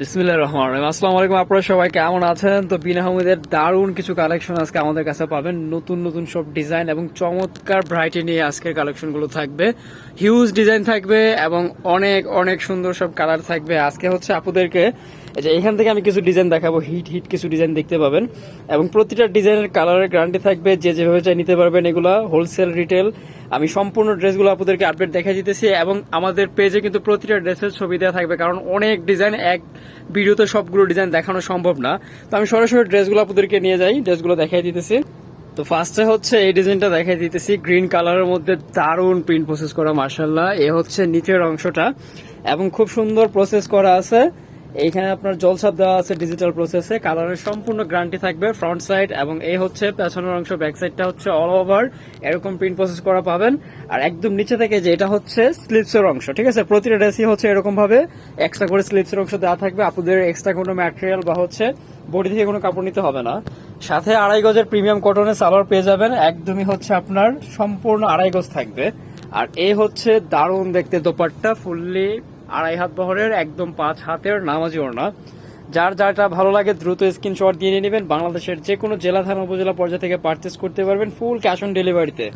বিসমিল্লাহির রহমানির রহিম। আসসালামু আলাইকুম, আপনারা সবাই কেমন আছেন? তো বিনা হামিদের দারুণ কিছু কালেকশন আজকে আমাদের কাছে পাবেন। নতুন নতুন সব ডিজাইন এবং চমৎকার ভ্যারাইটি নিয়ে আজকের কালেকশনগুলো থাকবে। হিউজ ডিজাইন থাকবে এবং অনেক অনেক সুন্দর সব কালার থাকবে। আজকে হচ্ছে আপুদেরকে যে এখান থেকে আমি কিছু ডিজাইন দেখাবো। হিট হিট কিছু ডিজাইন দেখতে পাবেন। এবং প্রতিটা ডিজাইনের কালারের গ্যারান্টি থাকবে। যে যেভাবে চাই নিতে পারবেন এগুলা। হোলসেল রিটেল আমি সম্পূর্ণ ড্রেসগুলো আপনাদেরকে আপডেট দেখা দিতেছি এবং আমাদের পেজে কিন্তু প্রতিটা ড্রেসের ছবি দেওয়া থাকবে, কারণ অনেক ডিজাইন এক ভিডিওতে সবগুলো ডিজাইন দেখানো সম্ভব না। তো আমি সরাসরি ড্রেসগুলো আপনাদেরকে নিয়ে যাই, ড্রেসগুলো দেখাই দিতেছি। তো ফার্স্টে হচ্ছে এই ডিজাইনটা দেখাই দিতেছি গ্রিন কালারের মধ্যে দারুণ প্রিন্ট প্রসেস করা মার্শাল্লাহ এ হচ্ছে নিচের অংশটা এবং খুব সুন্দর প্রসেস করা আছে। এইখানে আপনার জলছাপ দেওয়া আছে ডিজিটাল প্রসেসে কালারের সম্পূর্ণ গ্যারান্টি থাকবে ফ্রন্ট সাইড এবং এই হচ্ছে পেছনের অংশ ব্যাক সাইডটা হচ্ছে অল ওভার এরকম প্রিন্ট প্রসেস করা পাবেন। আর একদম নিচে থেকে যে এটা হচ্ছে স্লিপসের অংশ, ঠিক আছে? প্রতিটা ড্রেসই হচ্ছে এরকম ভাবে এক্সট্রা করে স্লিপসের অংশ দেওয়া থাকবে। আপনাদের এক্সট্রা কোনো ম্যাটেরিয়াল বা হচ্ছে বডি থেকে কোনো কাপড় নিতে হবে না। সাথে আড়াই গজের প্রিমিয়াম কটনের সালোয়ার পেয়ে যাবেন। একদমই হচ্ছে আপনার সম্পূর্ণ আড়াই গজ থাকবে। আর এই হচ্ছে দারুণ দেখতে দোপাট্টা ফুললি আড়াই হাত বহরের একদম পাঁচ হাতের নামাজি ওড়না। যার যারটা ভালো লাগে দ্রুত স্ক্রিনশট দিয়ে নিয়ে নেবেন। বাংলাদেশের যে কোনো জেলা, থানা, উপজেলা পর্যায়ে থেকে পারচেস করতে পারবেন ফুল ক্যাশ অন ডেলিভারিতে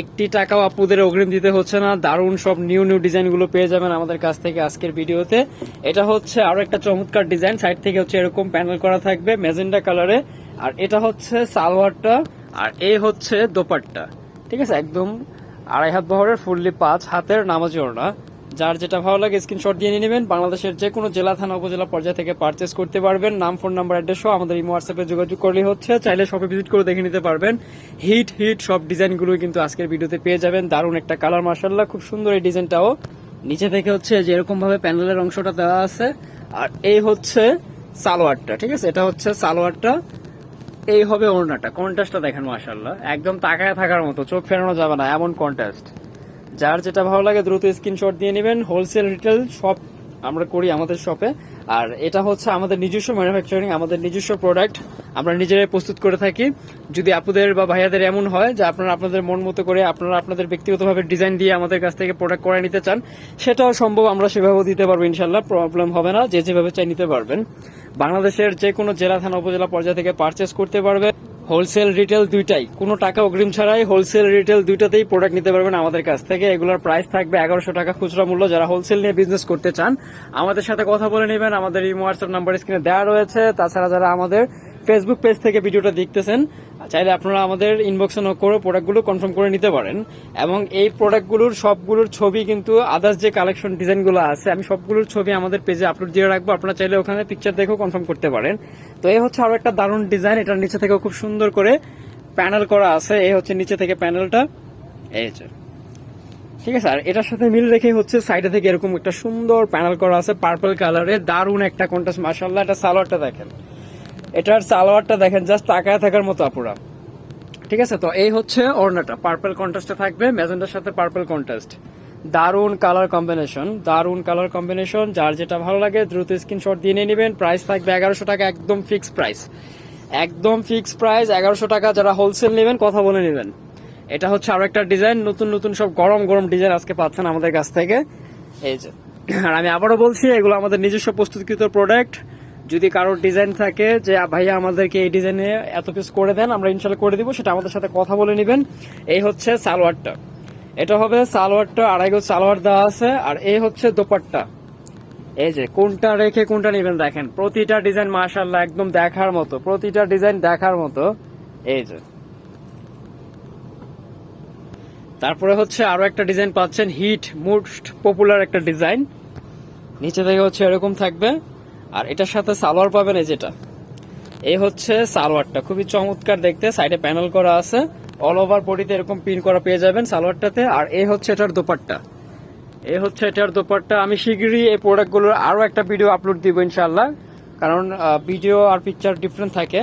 একটি টাকাও আপুদের অগ্রিম দিতে হচ্ছে না। দারুণ সব নিউ নিউ ডিজাইনগুলো পেয়ে যাবেন আমাদের কাছ থেকে আজকের ভিডিওতে। এটা হচ্ছে আরও একটা চমৎকার ডিজাইন সাইড থেকে হচ্ছে এরকম প্যানেল করা থাকবে ম্যাজেন্ডা কালারে আর এটা হচ্ছে সালোয়ারটা। আর এই হচ্ছে দোপাট্টা। ঠিক আছে? একদম আড়াই হাত বহরের ফুললি পাঁচ হাতের নামাজি ওড়না। যার যেটা ভালো লাগে স্ক্রিনশট দিয়ে নিয়ে নেবেন। বাংলাদেশের যে কোনো জেলা, থানা, উপজেলা পর্যায়ে থেকে পারচেস করতে পারবেন। নাম ফোন নাম্বার অ্যাড্রেস সহ আমাদের এই হোয়াটসঅ্যাপে যোগাযোগ করলেই হচ্ছে। চাইলে শপে ভিজিট করে দেখে নিতে পারবেন। হিট হিট সব ডিজাইনগুলো কিন্তু আজকের ভিডিওতে পেয়ে যাবেন। দারুণ একটা কালার মার্শাল্লাহ খুব সুন্দর এই ডিজাইনটাও। নিচে থেকে হচ্ছে যে এরকম ভাবে প্যানেলের অংশটা দেওয়া আছে। আর এই হচ্ছে সালোয়ারটা, ঠিক আছে? এটা হচ্ছে সালোয়ারটা। এই হবে ওড়নাটা। কন্ট্রাস্টটা দেখেন মাশাল্লাহ একদম তাকায় থাকার মতো। চোখ ফেরানো যাবে না, এমন কন্ট্রাস্ট যার যেটা ভালো লাগে দ্রুত স্ক্রিনশট দিয়ে নেবেন হোলসেল রিটেল সব আমরা করি আমাদের শপে আর এটা হচ্ছে আমাদের নিজস্ব ম্যানুফ্যাকচারিং আমাদের নিজস্ব প্রোডাক্ট আমরা নিজেরাই প্রস্তুত করে থাকি। যদি আপনাদের বা ভাইয়াদের এমন হয় যে আপনারা আপনাদের মন মতো করে আপনারা আপনাদের ব্যক্তিগতভাবে ডিজাইন দিয়ে আমাদের কাছ থেকে প্রোডাক্ট করে নিতে চান, সেটাও সম্ভব আমরা সেভাবেও দিতে পারব ইনশাল্লাহ প্রবলেম হবে না, যে যেভাবে চাই নিতে পারবেন। বাংলাদেশের যে কোনো জেলা, থানা, উপজেলা পর্যায়ে থেকে পারচেস করতে পারবে হোলসেল রিটেল দুইটাই। কোনো টাকা অগ্রিম ছাড়াই হোলসেল রিটেল দুইটাতেই প্রোডাক্ট নিতে পারবেন আমাদের কাছ থেকে। এগুলোর প্রাইস থাকবে এগারোশো টাকা খুচরা মূল্য। যারা হোলসেল নিয়ে বিজনেস করতে চান, আমাদের সাথে কথা বলে নেবেন। আমাদের এই হোয়াটসঅ্যাপ নাম্বার স্ক্রিনে দেওয়া রয়েছে। তাছাড়া যারা আমাদের ফেসবুক পেজ থেকে ভিডিওটা দেখতেছেন চাইলে আপনারা আমাদের ইনবক্সে নক করে প্রোডাক্টগুলো কনফার্ম করে নিতে পারেন। এবং এই প্রোডাক্টগুলোর সবগুলোর ছবি কিন্তু আদার্স যে কালেকশন ডিজাইনগুলো আছে, আমি সবগুলোর ছবি আমাদের পেজে আপলোড দিয়ে রাখব। আপনারা চাইলে ওখানে পিকচার দেখেও কনফার্ম করতে পারেন। তো এই হচ্ছে আরও একটা দারুণ ডিজাইন এটার নিচে থেকে খুব সুন্দর করে প্যানেল করা আছে। এই হচ্ছে নিচে থেকে প্যানেলটা এই হচ্ছে ঠিক আছে, আর এটার সাথে মিল রেখে হচ্ছে সাইডে থেকে এরকম একটা সুন্দর প্যানেল করা আছে পার্পল কালারের দারুণ একটা কন্টাস মাসাল্লাহ এটা সালোয়ারটা দেখেন। এটার সালোয়ারটা দেখেন জাস্ট তাকায় থাকার মতো আপুরা। ঠিক আছে? তো এই হচ্ছে ওড়নাটা। পার্পল কন্ট্রাস্টে থাকবে ম্যাজেন্টার সাথে পার্পল কন্ট্রাস্ট দারুণ কালার কম্বিনেশন দারুণ কালার কম্বিনেশন যার যেটা ভালো লাগে, দ্রুত স্ক্রিনশট দিয়ে নিয়ে নেবেন। প্রাইস থাকবে এগারোশো টাকা, একদম ফিক্স প্রাইস একদম ফিক্স প্রাইস এগারোশো টাকা যারা হোলসেল নেবেন, কথা বলে নেবেন। এটা হচ্ছে আরও একটা ডিজাইন নতুন নতুন সব গরম গরম ডিজাইন আজকে পাচ্ছেন আমাদের কাছ থেকে। এই যে। আর আমি আবারও বলছি, এগুলো আমাদের নিজস্ব প্রস্তুতকৃত প্রোডাক্ট যদি কারোর ডিজাইন থাকে যে ভাইয়া, আমাদেরকে এই ডিজাইনে এত কিছু করে দেন, আমরা ইনশাল্লাহ করে দিব। সেটা আমাদের সাথে কথা বলে নেবেন। এই হচ্ছে সালোয়ারটা। এটা হবে সালোয়ারটা, আড়াই গজ সালোয়ার দেওয়া আছে, আর এই হচ্ছে দোপাট্টা। এই যে, কোনটা রেখে কোনটা নেবেন দেখেন। প্রতিটা ডিজাইন মাশাল্লাহ একদম দেখার মতো, প্রতিটা ডিজাইন দেখার মতো। এই যে। তারপরে হচ্ছে আরও একটা ডিজাইন পাচ্ছেন হিট মোস্ট পপুলার একটা ডিজাইন নিচে থেকে হচ্ছে এরকম থাকবে। আর এটার সাথে সালোয়ার পাবেন এই যেটা। এই হচ্ছে সালোয়ারটা, খুবই চমৎকার দেখতে, সাইডে প্যানেল করা আছে। অল ওভার বডিতে এরকম পিন করা পেয়ে যাবেন সালোয়ারটাতে। আর এই হচ্ছে এটার দোপাট্টা। এই হচ্ছে এটার দোপাট্টা। আমি শিগগিরই এই প্রোডাক্টগুলোর আরও একটা ভিডিও আপলোড দিব ইনশাল্লাহ কারণ ভিডিও আর পিকচার ডিফারেন্ট থাকে।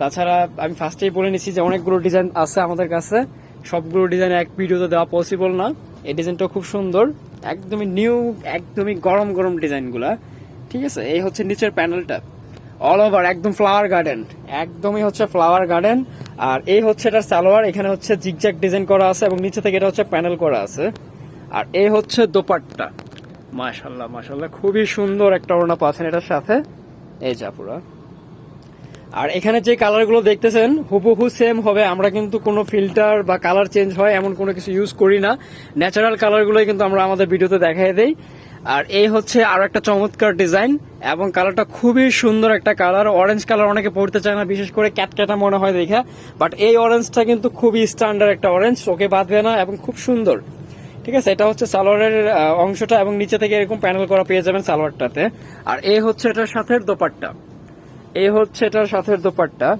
তাছাড়া আমি ফার্স্টেই বলে নিচ্ছি যে অনেকগুলো ডিজাইন আছে আমাদের কাছে। সবগুলো ডিজাইন এক ভিডিওতে দেওয়া পসিবল না। এই ডিজাইনটা খুব সুন্দর। একদমই নিউ একদমই গরম গরম ডিজাইনগুলা ঠিক আছে? এই হচ্ছে নিচের প্যানেলটা। অল ওভার একদম ফ্লাওয়ার গার্ডেন একদমই হচ্ছে ফ্লাওয়ার গার্ডেন আর এই হচ্ছে এটার সালোয়ার, এখানে হচ্ছে জিগজ্যাগ ডিজাইন করা আছে এবং নিচে থেকে এটা হচ্ছে প্যানেল করা আছে। আর এই হচ্ছে দোপাট্টা। মাশাল্লাহ মাশাল্লাহ খুবই সুন্দর একটা ওড়না পাচ্ছেন এটার সাথে। এই জাপুরা আর এখানে যে কালারগুলো দেখতেছেন, হুবহু সেম হবে। আমরা কিন্তু কোনো ফিল্টার বা কালার চেঞ্জ হয় এমন কোনো কিছু ইউজ করি না। ন্যাচারাল কালারগুলোই কিন্তু আমরা আমাদের ভিডিওতে দেখাই দেই। আর এই হচ্ছে আরও একটা চমৎকার ডিজাইন এবং কালারটা খুবই সুন্দর একটা কালার। অরেঞ্জ কালার অনেকে পড়তে চায় না, বিশেষ করে ক্যাটক্যাটা মনে হয় দেখা। বাট এই অরেঞ্জটা কিন্তু খুবই স্ট্যান্ডার্ড একটা অরেঞ্জ চোখে বাঁধবে না এবং খুব সুন্দর। ঠিক আছে? এটা হচ্ছে সালোয়ারের অংশটা এবং নিচে থেকে এরকম প্যানেল করা পেয়ে যাবেন সালোয়ারটাতে। আর এই হচ্ছে এটার সাথে দোপাট্টা। এই হচ্ছে এটার সাথে দোপাট্টা।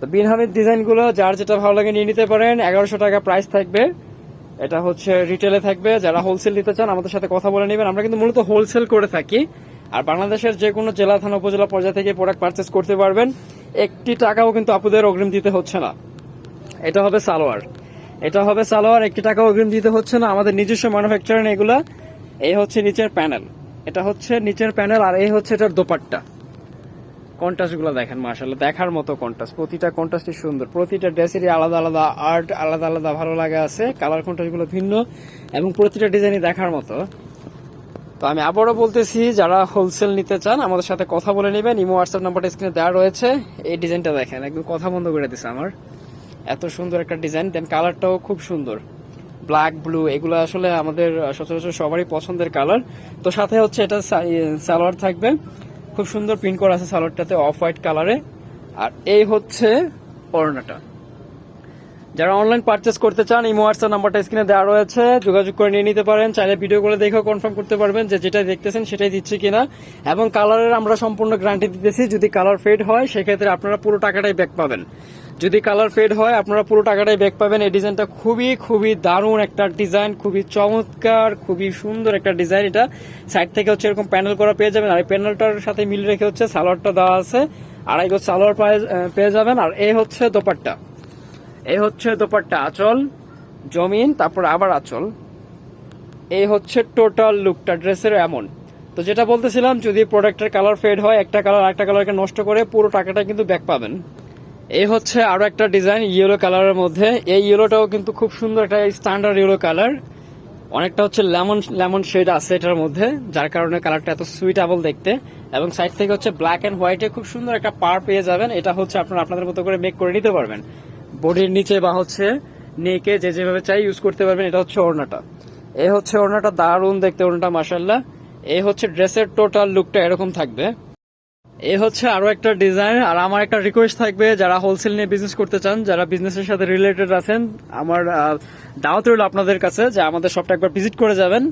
তো বিনহামের ডিজাইনগুলো যার যেটা ভালো লাগে নিয়ে নিতে পারেন। এগারোশো টাকা প্রাইস থাকবে। এটা হচ্ছে রিটেলে থাকবে। যারা হোলসেল নিতে চান, আমাদের সাথে কথা বলে নেবেন। আমরা কিন্তু মূলত হোলসেল করে থাকি। আর বাংলাদেশের যে কোনো জেলা, থানা, উপজেলা পর্যায়ে থেকে প্রোডাক্ট পারচেস করতে পারবেন। একটি টাকাও কিন্তু আপুদের অগ্রিম দিতে হচ্ছে না। এটা হবে সালোয়ার। এটা হবে সালোয়ার, একটি টাকা অগ্রিম দিতে হচ্ছে না। আমাদের নিজস্ব ম্যানুফ্যাকচারিং এগুলা। এই হচ্ছে নিচের প্যানেল এটা হচ্ছে নিচের প্যানেল আর এই হচ্ছে এটার দোপাট্টা। কন্ট্রাস্টগুলো দেখেন মার্শাল্লাহ দেখার মতো কন্ট্রাস্ট প্রতিটা কন্ট্রাস্টই সুন্দর, প্রতিটা ড্রেসেরই আলাদা আলাদা আর্ট আলাদা আলাদা ভালো লাগা আছে কালার কন্ট্রাস্টগুলো ভিন্ন, এবং প্রতিটা ডিজাইনই দেখার মতো। তো আমি আবারও বলতেছি, যারা হোলসেল নিতে চান, আমাদের সাথে কথা বলে নেবেন। ইমো হোয়াটসঅ্যাপ নাম্বারটা স্ক্রিনে দেওয়া রয়েছে। এই ডিজাইনটা দেখেন, একদম কথা বন্ধ করে দিছে আমার। এত সুন্দর একটা ডিজাইন দেন কালারটাও খুব সুন্দর। ব্ল্যাক ব্লু এগুলো আসলে আমাদের, সচরাচর সবারই পছন্দের কালার তো সাথে হচ্ছে এটা সালোয়ার থাকবে। খুব সুন্দর প্রিন্ট করা আছে সালোয়ারটাতে অফ হোয়াইট কালারে আর এই হচ্ছে ওড়নাটা যারা অনলাইন পারচেস করতে চান, এই হোয়াটসঅ্যাপ নাম্বারটা স্ক্রিনে দেওয়া রয়েছে। যোগাযোগ করে নিয়ে নিতে পারেন। চাইলে ভিডিও করে দেখেও কনফার্ম করতে পারবেন যে যেটা দেখতেছেন সেটাই দিচ্ছি কিনা। এবং কালারের আমরা সম্পূর্ণ গ্যারান্টি দিতেছি, যদি কালার ফেড হয়, সেক্ষেত্রে আপনারা পুরো টাকাটাই ব্যাক পাবেন। যদি কালার ফেড হয়, আপনারা পুরো টাকাটাই ব্যাক পাবেন। এই ডিজাইনটা খুবই খুবই দারুণ একটা ডিজাইন খুবই চমৎকার, খুবই সুন্দর একটা ডিজাইন এটা। সাইড থেকে হচ্ছে এরকম প্যানেল করা পেয়ে যাবেন। আর এই প্যানেলটার সাথে মিল রেখে হচ্ছে সালোয়ারটা দেওয়া আছে। আড়াই গজ সালোয়ার পেয়ে যাবেন। আর এই হচ্ছে দোপাট্টা। এই হচ্ছে দোপাট্টা আঁচল, জমিন, তারপর আবার আঁচল। এই হচ্ছে টোটাল লুকটা ড্রেসের এমন। তো যেটা বলতেছিলাম, যদি প্রোডাক্টের কালার ফেড হয়, একটা কালার একটা কালারকে নষ্ট করে পুরো টাকাটা কিন্তু ব্যাক পাবেন। এই হচ্ছে আরও একটা ডিজাইন ইয়েলো কালারের মধ্যে। এই ইয়েলোটাও কিন্তু খুব সুন্দর একটা স্ট্যান্ডার্ড ইয়েলো কালার অনেকটা হচ্ছে লেমন লেমন শেড আছে এটার মধ্যে, যার কারণে কালারটা এত সুইটেবল দেখতে। এবং সাইড থেকে হচ্ছে ব্ল্যাক এন্ড হোয়াইটে খুব সুন্দর একটা পার পেয়ে যাবেন। এটা হচ্ছে আপনারা, আপনাদের মতো করে মেক করে নিতে পারবেন। বডির নিচে বা হচ্ছে নেকে যে যেভাবে চাই ইউজ করতে পারবেন, এটা হচ্ছে ওড়নাটা। এ হচ্ছে ওড়নাটা দারুণ দেখতে, ওড়নাটা মাসাল্লাহ এ হচ্ছে ড্রেসের টোটাল লুকটা এরকম থাকবে। এ হচ্ছে আরও একটা ডিজাইন আর আমার একটা রিকোয়েস্ট থাকবে, যারা হোলসেল নিয়ে বিজনেস করতে চান, যারা বিজনেসের সাথে রিলেটেড আছেন, আমার দাওয়াত রইল আপনাদের কাছে, যে আমাদের শপটা একবার ভিজিট করে যাবেন।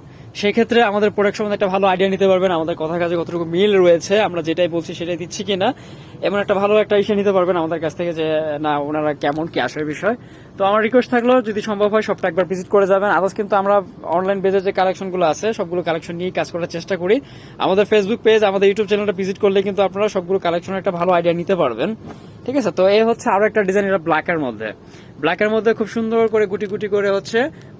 সেক্ষেত্রে আমাদের প্রোডাক্ট সম্বন্ধে একটা ভালো আইডিয়া নিতে পারবেন, আমাদের কথা কাজে কতটুকু মিল রয়েছে, আমরা যেটাই বলছি সেটাই দিচ্ছি কিনা, এমন একটা ভালো একটা ইসে নিতে পারবেন আমাদের কাছ থেকে যে, না, ওনারা কেমন কি আসে বিষয়। তো আমার রিকোয়েস্ট থাকল, যদি সম্ভব হয় সবটা একবার ভিজিট করে যাবেন। আদার্স কিন্তু আমরা অনলাইন পেজে যে কালেকশনগুলো আছে, সবগুলো কালেকশন নিয়ে কাজ করার চেষ্টা করি। আমাদের ফেসবুক পেজ আমাদের ইউটিউব চ্যানেলটা ভিজিট করলে কিন্তু আপনারা সবগুলো কালেকশনের একটা ভালো আইডিয়া নিতে পারবেন। ঠিক আছে? তো এই হচ্ছে আরও একটা ডিজাইন এটা ব্ল্যাকের মধ্যে। ব্ল্যাকের মধ্যে খুব সুন্দর করে গুটি গুটি করে হচ্ছে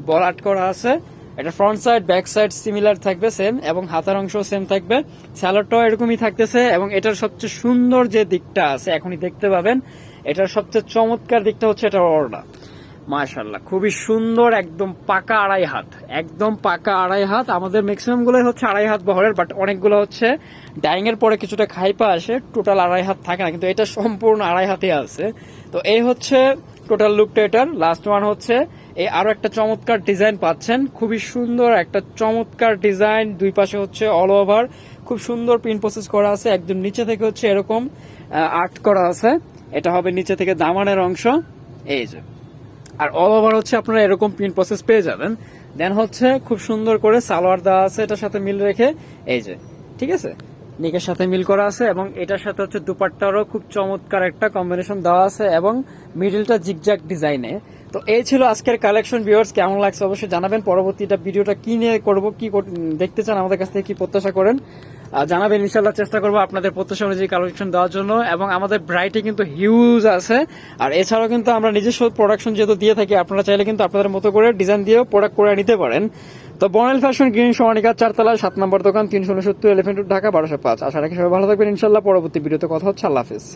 বল আর্ট করা আছে। এটা front side back side similar থাকবে সেম এবং হাতার অংশ সেম থাকবে। স্যালাডটাও এরকমই থাকতেছে, এবং এটার সবচেয়ে সুন্দর যে দিকটা আছে, এখনই দেখতে পাবেন, এটার সবচেয়ে চমৎকার দিকটা হচ্ছে এটা অর্ডার মাশাল্লাহ খুবই সুন্দর, একদম পাকা আড়াই হাত, একদম পাকা আড়াই হাত। আমাদের ম্যাক্সিমাম গুলোই হচ্ছে আড়াই হাত বহরের বাট অনেকগুলো হচ্ছে। ডাইং এর পরে কিছুটা খাইপা আসে টোটাল আড়াই হাত থাকে না, কিন্তু এটা সম্পূর্ণ আড়াই হাতে আছে। তো এই হচ্ছে টোটাল লুকটা এটার লাস্ট ওয়ান হচ্ছে এই আরও একটা চমৎকার ডিজাইন পাচ্ছেন। খুবই সুন্দর একটা চমৎকার ডিজাইন। দুই পাশে হচ্ছে অল ওভার খুব সুন্দর প্রিন্ট প্রসেস করা আছে। একদম নিচে থেকে হচ্ছে এরকম আর্ট করা আছে। এটা হবে নিচে থেকে দামানের অংশ। এই যে। আর অল ওভার হচ্ছে আপনারা এরকম প্রিন্ট প্রসেস পেয়ে যাবেন। দেন হচ্ছে খুব সুন্দর করে সালোয়ার দেওয়া আছে এটার সাথে মিল রেখে। এই যে। ঠিক আছে? নিকের সাথে মিল করা আছে এবং এটার সাথে হচ্ছে দুপাট্টারও খুব চমৎকার একটা কম্বিনেশন দেওয়া আছে এবং মিডিলটা জিগজ্যাগ ডিজাইনে তো এই ছিল আজকের কালেকশন ভিউয়ার্স কেমন লাগছে অবশ্যই জানাবেন। পরবর্তীটা ভিডিওটা কি নিয়ে করব, কি দেখতে চান আমাদের কাছ থেকে কি প্রত্যাশা করেন জানাবেন। ইনশাল্লাহ চেষ্টা করব আপনাদের প্রত্যাশা অনুযায়ী কালেকশন দেওয়ার জন্য এবং আমাদের ব্রাইটে কিন্তু হিউজ আছে। আর এছাড়াও কিন্তু আমরা নিজস্ব প্রোডাকশন যেহেতু দিয়ে থাকি, আপনারা চাইলে কিন্তু আপনাদের মতো করে ডিজাইন দিয়েও প্রোডাক্ট করে নিতে পারেন। তো বনেল ফ্যাশন গ্রিন সমানিকা চারতলা সাত নম্বর দোকান, তিনশো উনসত্তর এলিফেন্ট ঢাকা, বারোশো পাঁচ। আশা রাখি সবাই ভালো থাকবেন। ইনশাল্লাহ পরবর্তী ভিডিওতে কথা হচ্ছে। আল্লাহ হাফিজ।